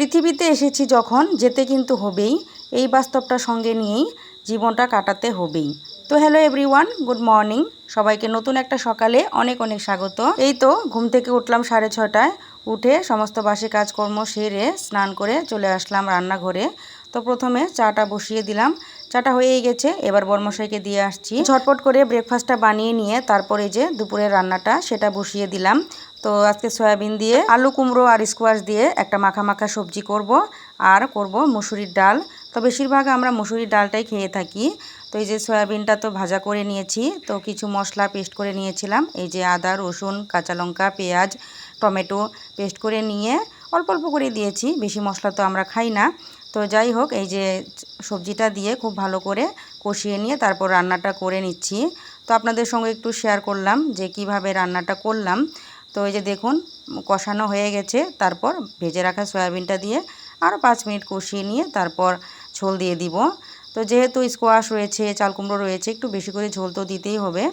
পৃথিবীতে এসেছি যখন যেতে কিন্তু হবেই, এই বাস্তবটা সঙ্গে নিয়েই জীবনটা কাটাতে হবেই। তো হ্যালো এভরিওয়ান গুড মর্নিং সবাইকে নতুন একটা সকালে অনেক অনেক স্বাগত। এই তো ঘুম থেকে উঠলাম সাড়ে ছটায় উঠে সমস্ত বাসে কাজকর্ম সেরে স্নান করে চলে আসলাম রান্নাঘরে। তো প্রথমে চাটা বসিয়ে দিলাম। চাটা হয়েই গেছে, এবার বর্মশাইকে দিয়ে আসছি। ঝটপট করে ব্রেকফাস্টটা বানিয়ে নিয়ে তারপরে যে দুপুরের রান্নাটা, সেটা বসিয়ে দিলাম। তো আজকে সয়াবিন দিয়ে আলু কুমড়ো আর স্কোয়াশ দিয়ে একটা মাখা মাখা সবজি করব আর করব মুসুরির ডাল। তো বেশিরভাগ আমরা মুসুরির ডালটাই খেয়ে থাকি। তো এই যে সয়াবিনটা তো ভাজা করে নিয়েছি, তো কিছু মশলা পেস্ট করে নিয়েছিলাম। এই যে আদা, রসুন, কাঁচা লঙ্কা, পেঁয়াজ, টমেটো পেস্ট করে নিয়ে অল্প অল্প করে দিয়েছি। বেশি মশলা তো আমরা খাই না। তো যাই হোক, এই যে সবজিটা দিয়ে খুব ভালো করে কষিয়ে নিয়ে তারপর রান্নাটা করে নিচ্ছি। তো আপনাদের সঙ্গে একটু শেয়ার করলাম যে কীভাবে রান্নাটা করলাম। তো এই যে দেখুন, কষানো হয়ে গেছে। তারপর ভেজে রাখা সয়াবিনটা দিয়ে আরও পাঁচ মিনিট কষিয়ে নিয়ে তারপর ঝোল দিয়ে দিব। তো যেহেতু স্কোয়াশ রয়েছে, চাল কুমড়ো রয়েছে, একটু বেশি করে ঝোল তো দিতেই হবে।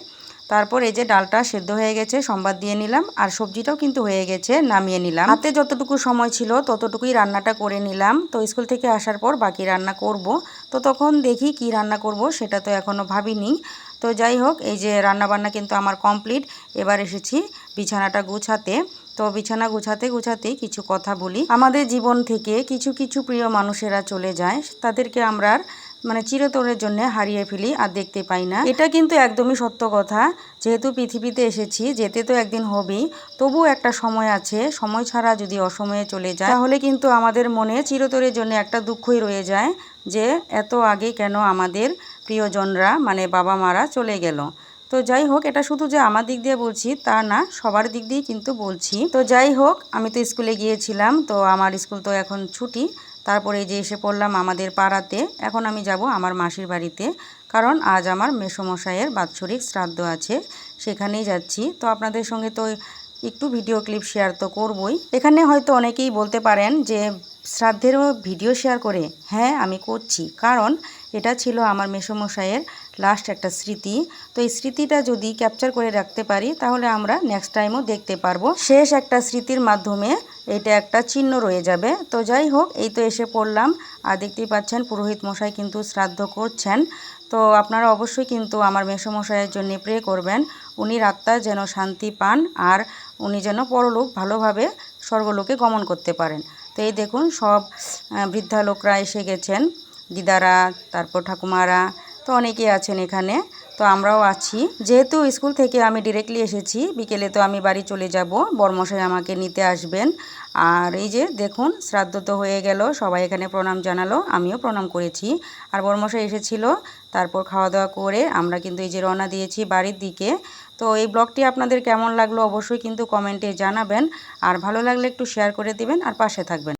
তারপর এই যে ডালটা সেদ্ধ হয়ে গেছে, সম্বাদ দিয়ে নিলাম। আর সবজিটাও কিন্তু হয়ে গেছে, নামিয়ে নিলাম। হাতে যতটুকু সময় ছিল, ততটুকুই রান্নাটা করে নিলাম। তো স্কুল থেকে আসার পর বাকি রান্না করব। তো তখন দেখি কি রান্না করব, সেটা তো এখনও ভাবিনি। তো যাই হোক, এই যে রান্না বান্না কিন্তু আমার কমপ্লিট। এবার এসেছি বিছানাটা গুছাতে। তো বিছানা গুছাতে গুছাতেই কিছু কথা বলি। আমাদের জীবন থেকে কিছু কিছু প্রিয় মানুষেরা চলে যায়। তাদেরকে আমরা মানে চিরতরের জন্য হারিয়ে ফেলি আর দেখতে পাই না। এটা কিন্তু একদমই সত্য কথা। যেহেতু পৃথিবীতে এসেছি, যেতে তো একদিন হবেই। তবু একটা সময় আছে। সময় ছাড়া যদি অসময়ে চলে যায়, তাহলে কিন্তু আমাদের মনে চিরতরের জন্য একটা দুঃখই রয়ে যায় যে এত আগে কেন আমাদের প্রিয়জনরা মানে বাবা মারা চলে গেল। তো যাই হোক, এটা শুধু যে আমার দিক দিয়ে বলছি তা না, সবার দিক দিয়েই কিন্তু বলছি। তো যাই হোক, আমি তো স্কুলে গিয়েছিলাম, তো আমার স্কুল তো এখন ছুটি। তারপরে যে এসে পড়লাম আমাদের পাড়াতে, এখন আমি যাব আমার মাসির বাড়িতে, কারণ আজ আমার মেসমশাইয়ের বাৎসরিক শ্রাদ্ধ আছে, সেখানেই যাচ্ছি। তো আপনাদের সঙ্গে তো একটু ভিডিও ক্লিপ শেয়ার তো করবই। এখানে হয়তো অনেকেই বলতে পারেন যে শ্রাদ্ধেরও ভিডিও শেয়ার করে হ্যাঁ আমি করছি। কারণ এটা ছিল আমার মেসমশাইয়ের লাস্ট একটা স্মৃতি। তো এই স্মৃতিটা যদি ক্যাপচার করে রাখতে পারি, তাহলে আমরা নেক্সট টাইমও দেখতে পারব। শেষ একটা স্মৃতির মাধ্যমে এটা একটা চিহ্ন রয়ে যাবে। তো যাই হোক, এই তো এসে পড়লাম। আর দেখতেই পাচ্ছেন, পুরোহিত মশাই কিন্তু শ্রাদ্ধ করছেন। তো আপনারা অবশ্যই কিন্তু আমার মেসমশাইয়ের জন্য প্রে করবেন। উনি আত্মা যেন শান্তি পান আর উনি যেন পরলোক ভালোভাবে স্বর্গলোকে গমন করতে পারেন। তো এই দেখুন সব বৃদ্ধা লোকরা এসে গেছেন। দিদারা তারপর ঠাকুমারা তো অনেকেই আছেন এখানে, তো আমরাও আছি। যেহেতু স্কুল থেকে আমি ডিরেক্টলি এসেছি, বিকেলে তো আমি বাড়ি চলে যাব, বর্মশাই আমাকে নিতে আসবেন। আর এই যে দেখুন, শ্রাদ্ধ তো হয়ে গেল, সবাই এখানে প্রণাম জানালো, আমিও প্রণাম করেছি। আর বর্মশাই এসেছিল, তারপর খাওয়া দাওয়া করে আমরা কিন্তু এই যে রওনা দিয়েছি বাড়ির দিকে। তো এই ব্লগটি আপনাদের কেমন লাগল অবশ্যই কিন্তু কমেন্টে জানাবেন, আর ভালো লাগলে একটু শেয়ার করে দিবেন, আর পাশে থাকবেন।